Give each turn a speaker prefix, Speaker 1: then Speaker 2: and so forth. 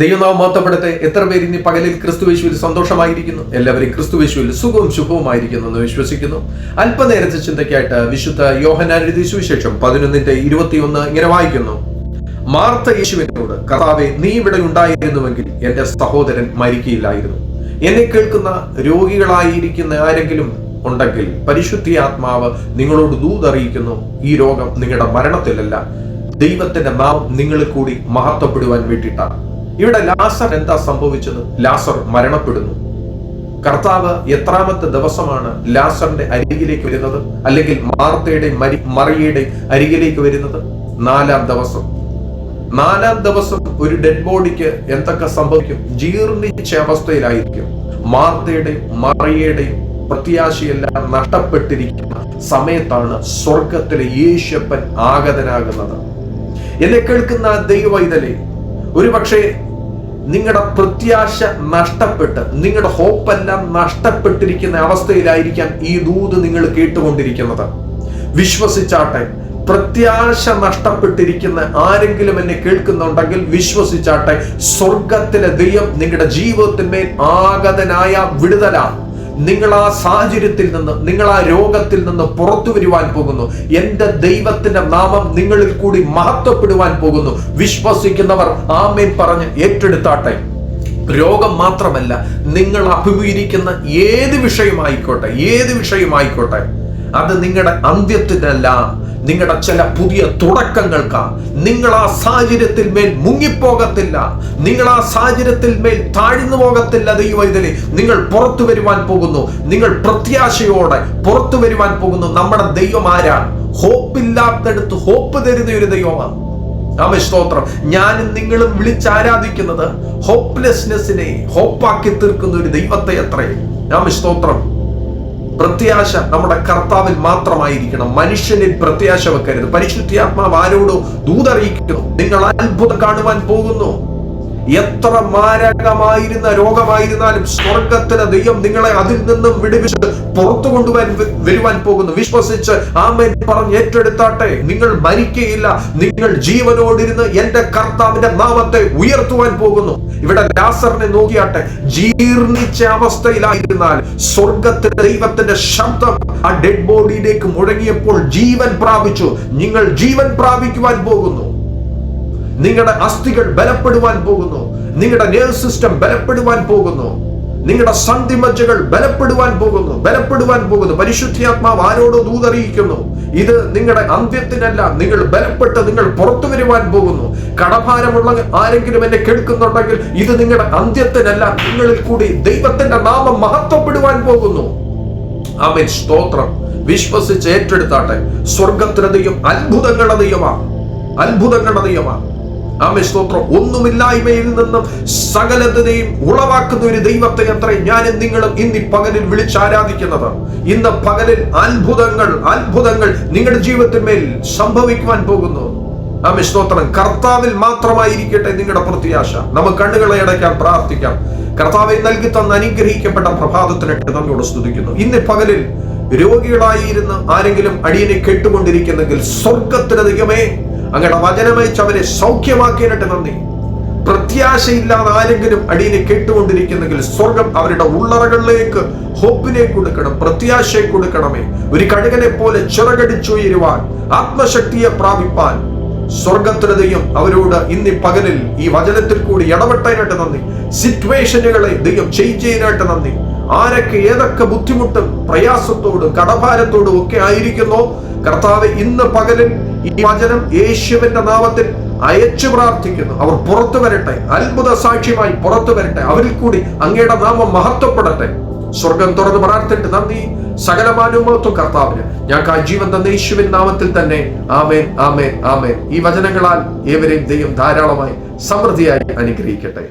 Speaker 1: ദൈവനാമം മഹത്വപ്പെടുത്തെ. എത്ര പേര് ഇനി പകലിൽ ക്രിസ്തുവേശുവിൽ സന്തോഷമായിരിക്കുന്നു? എല്ലാവരും ക്രിസ്തുവേശുവിൽ സുഖവും ശുഭവുമായിരിക്കുന്നു എന്ന് വിശ്വസിക്കുന്നു. അല്പനേരത്തെ ചിന്തയ്ക്കായിട്ട് വിശുദ്ധ യോഹനാൻ എഴുതി സുവിശേഷം പതിനൊന്നിന്റെ ഇരുപത്തിയൊന്ന് ഇങ്ങനെ വായിക്കുന്നു. മാർത്ത യേശുവിനോട് കർത്താവെ നീ ഇവിടെ ഉണ്ടായിരുന്നുവെങ്കിൽ എന്റെ സഹോദരൻ മരിക്കയില്ലായിരുന്നു. എന്നെ കേൾക്കുന്ന രോഗികളായിരിക്കുന്ന ആരെങ്കിലും ഉണ്ടെങ്കിൽ പരിശുദ്ധി ആത്മാവ് നിങ്ങളോട് ദൂതറിയിക്കുന്നു ഈ രോഗം നിങ്ങളുടെ മരണത്തിലല്ല ദൈവത്തിന്റെ നാം നിങ്ങളിൽ കൂടി മഹത്വപ്പെടുവാൻ വേണ്ടിയിട്ടാണ്. ഇവിടെ ലാസർ എന്താ സംഭവിച്ചത്? ലാസർ മരണപ്പെടുന്നു. കർത്താവ് എത്രാമത്തെ ദിവസമാണ് ലാസറിന്റെ അരികിലേക്ക് വരുന്നത്? അല്ലെങ്കിൽ മാർത്തയുടെ മരി മറിയയുടെ അരികിലേക്ക് വരുന്നത്? നാലാം ദിവസം. നാലാം ദിവസം ഒരു ഡെഡ് ബോഡിക്ക് എന്തൊക്കെ സംഭവിക്കും? ജീർണിച്ച അവസ്ഥയിലായിരിക്കും. മാർത്തയുടെയും മറിയയുടെയും പ്രത്യാശയെല്ലാം നഷ്ടപ്പെട്ടിരിക്കുന്ന സമയത്താണ് സ്വർഗത്തിലെ യേശപ്പൻ ആഗതനാകുന്നത്. എന്നെ കേൾക്കുന്ന ദൈവവൈതലെ ഒരു പക്ഷേ നിങ്ങളുടെ പ്രത്യാശ നഷ്ടപ്പെട്ട് നിങ്ങളുടെ ഹോപ്പെല്ലാം നഷ്ടപ്പെട്ടിരിക്കുന്ന അവസ്ഥയിലായിരിക്കാം ഈ ദൂത് നിങ്ങൾ കേട്ടുകൊണ്ടിരിക്കുന്നത്. വിശ്വസിച്ചാട്ടെ പ്രത്യാശ നഷ്ടപ്പെട്ടിരിക്കുന്ന ആരെങ്കിലും എന്നെ കേൾക്കുന്നുണ്ടെങ്കിൽ വിശ്വസിച്ചാട്ടെ സ്വർഗത്തിലെ ദൈവം നിങ്ങളുടെ ജീവിതത്തിന്മേൽ ആഗതനായ വിടുതലാണ് നിങ്ങൾ ആ സാഹചര്യത്തിൽ നിന്ന് നിങ്ങൾ ആ രോഗത്തിൽ നിന്ന് പുറത്തു വരുവാൻ പോകുന്നു. എന്റെ ദൈവത്തിന്റെ നാമം നിങ്ങളിൽ കൂടി മഹത്വപ്പെടുവാൻ പോകുന്നു. വിശ്വസിക്കുന്നവർ ആമേൻ പറഞ്ഞ് ഏറ്റെടുത്താട്ടെ. രോഗം മാത്രമല്ല നിങ്ങൾ അഭിമുഖീകരിക്കുന്ന ഏത് വിഷയമായിക്കോട്ടെ ഏത് വിഷയമായിക്കോട്ടെ അത് നിങ്ങളുടെ അന്ത്യത്തിനല്ല. നിങ്ങളുടെ ചില പുതിയ തുടക്കങ്ങൾക്ക് നിങ്ങൾ ആ സാഹചര്യത്തിൽ മേൽ മുങ്ങിപ്പോകത്തില്ല. നിങ്ങൾ ആ സാഹചര്യത്തിൽ മേൽ താഴ്ന്നു പോകത്തില്ല ദൈവത്തിലെ നിങ്ങൾ പുറത്തു വരുവാൻ പോകുന്നു. നിങ്ങൾ പ്രത്യാശയോടെ പുറത്തു വരുവാൻ പോകുന്നു. നമ്മുടെ ദൈവം ആരാണ്? ഹോപ്പില്ലാത്തടുത്ത് ഹോപ്പ് തരുന്ന ഒരു ദൈവമാണ്. സ്തോത്രം. ഞാനും നിങ്ങളും വിളിച്ചാരാധിക്കുന്നത് ഹോപ്പ്ലെസ്നെസ്സിനെ ഹോപ്പാക്കി തീർക്കുന്ന ഒരു ദൈവത്തെ അത്രയും സ്തോത്രം. പ്രത്യാശ നമ്മുടെ കർത്താവിൽ മാത്രമായിരിക്കണം. മനുഷ്യനിൽ പ്രത്യാശ വെക്കരുത്. പരിശുദ്ധിയാത്മാവ് ആരോടോ ദൂതറിയിക്കുന്നു. നിങ്ങൾ അത്ഭുതം കാണുവാൻ പോകുന്നു. എത്ര മാരകമായിരുന്ന രോഗമായിരുന്നാലും സ്വർഗത്തിന് ദൈവം നിങ്ങളെ അതിൽ നിന്നും വിടുവിച്ച് പുറത്തു കൊണ്ടുവരാൻ വരുവാൻ പോകുന്നു. വിശ്വസിച്ച് ആമേൻ പറഞ്ഞ് ഏറ്റെടുത്താട്ടെ. നിങ്ങൾ മരിക്കയില്ല. നിങ്ങൾ ജീവനോടിരുന്ന് എന്റെ കർത്താവിന്റെ നാമത്തെ ഉയർത്തുവാൻ പോകുന്നു. ഇവിടെ ലാസറിനെ നോക്കിയാട്ടെ. ജീർണിച്ച അവസ്ഥയിലായിരുന്നാൽ സ്വർഗത്തിന്റെ ദൈവത്തിന്റെ ശബ്ദം ആ ഡെഡ് ബോഡിയിലേക്ക് മുഴങ്ങിയപ്പോൾ ജീവൻ പ്രാപിച്ചു. നിങ്ങൾ ജീവൻ പ്രാപിക്കുവാൻ പോകുന്നു. നിങ്ങളുടെ അസ്ഥികൾ ബലപ്പെടുവാൻ പോകുന്നു. നിങ്ങളുടെ നേഴ്സ് സിസ്റ്റം ബലപ്പെടുവാൻ പോകുന്നു. നിങ്ങളുടെ സന്ധിമജ്ജകൾ ബലപ്പെടുവാൻ പോകുന്നു. ബലപ്പെടുവാൻ പോകുന്നു. പരിശുദ്ധിയാത്മാവ് ആരോടോ ദൂതറിയിക്കുന്നു. ഇത് നിങ്ങളുടെ അന്ത്യത്തിനല്ല. നിങ്ങൾ ബലപ്പെട്ട് നിങ്ങൾ പുറത്തു വരുവാൻ പോകുന്നു. കടഭാരമുള്ള ആരെങ്കിലും എന്നെ കേൾക്കുന്നുണ്ടെങ്കിൽ ഇത് നിങ്ങളുടെ അന്ത്യത്തിനല്ല. നിങ്ങളിൽ കൂടി ദൈവത്തിന്റെ നാമം മഹത്വപ്പെടുവാൻ പോകുന്നു. ആമേൻ. സ്തോത്രം. വിശ്വസിച്ച് ഏറ്റെടുത്താട്ടെ. സ്വർഗത്തിനതയും അത്ഭുതങ്ങളുടെ ദൈവമാണ്. ആമേ സ്തോത്രം ഒന്നുമില്ലായ്മയിൽ നിന്നും സകലത്തിനെയും ഉളവാക്കുന്ന ഒരു ദൈവത്തെ അത്ര ഞാനും നിങ്ങളും ഇന്ന് പകലിൽ വിളിച്ചാരാധിക്കുന്നത്. ഇന്ന് പകലിൽ അത്ഭുതങ്ങൾ അത്ഭുതങ്ങൾ നിങ്ങളുടെ ജീവിതത്തിന്മേൽ സംഭവിക്കുവാൻ പോകുന്നു. ആമേ സ്തോത്രം കർത്താവിൽ മാത്രമായിരിക്കട്ടെ നിങ്ങളുടെ പ്രത്യാശ. നമുക്ക് കണ്ണുകളെ അടയ്ക്കാൻ പ്രാർത്ഥിക്കാം. കർത്താവെ നൽകി തന്ന അനുഗ്രഹിക്കപ്പെട്ട പ്രഭാതത്തിനായിട്ട് നമ്മോട് സ്തുതിക്കുന്നു. ഇന്ന് പകലിൽ രോഗികളായിരുന്ന ആരെങ്കിലും അടിയനെ കേട്ടുകൊണ്ടിരിക്കുന്നെങ്കിൽ സ്വർഗത്തിന് ദൈവമേ അങ്ങയുടെ വചനമയച്ച് അവരെ സൗഖ്യമാക്കിയിട്ട് നന്ദി. പ്രത്യാശയില്ലാതെ ആരെങ്കിലും അടിയനെ കേട്ടുകൊണ്ടിരിക്കുന്നെങ്കിൽ സ്വർഗം അവരുടെ ഉള്ളറകളിലേക്ക് ഹോപ്പിനെ കൊടുക്കണം പ്രത്യാശയെ കൊടുക്കണമേ ഒരു കഴുകനെ പോലെ ചിറകടിച്ചുയരുവാൻ ആത്മശക്തിയെ പ്രാപിപ്പാൻ സ്വർഗത്തിന് ദൈവം അവരോട് ഇന്ന് പകലിൽ ഈ വചനത്തിൽ കൂടി ഇടപെട്ടതിനായിട്ട് നന്ദി. സിറ്റുവേഷനുകളെ ദൈവം ചേഞ്ച് ചെയ്യാനായിട്ട് നന്ദി. ആരൊക്കെ ഏതൊക്കെ ബുദ്ധിമുട്ടും പ്രയാസത്തോടും കടഭാരത്തോടും ഒക്കെ ആയിരിക്കുന്നു കർത്താവ് ഇന്ന് പകലിൽ ഈ വചനം യേശുവിന്റെ നാമത്തിൽ അയച്ചു പ്രാർത്ഥിക്കുന്നു. അവർ പുറത്തു വരട്ടെ അത്ഭുത സാക്ഷ്യമായി പുറത്തു വരട്ടെ അവരിൽ കൂടി അങ്ങയുടെ നാമം മഹത്വപ്പെടട്ടെ. സ്വർഗം തുറന്ന് പ്രാർത്ഥിട്ട് നന്ദി. സകലമാനുമത്വം കർത്താവിന്. ഞങ്ങൾക്ക് ആ ജീവൻ തന്ന യേശുവിൻ നാമത്തിൽ തന്നെ. ആമേൻ ആമേൻ ആമേൻ. ഈ വചനങ്ങളാൽ ഏവരെയും ദൈവം ധാരാളമായി സമൃദ്ധിയായി അനുഗ്രഹിക്കട്ടെ.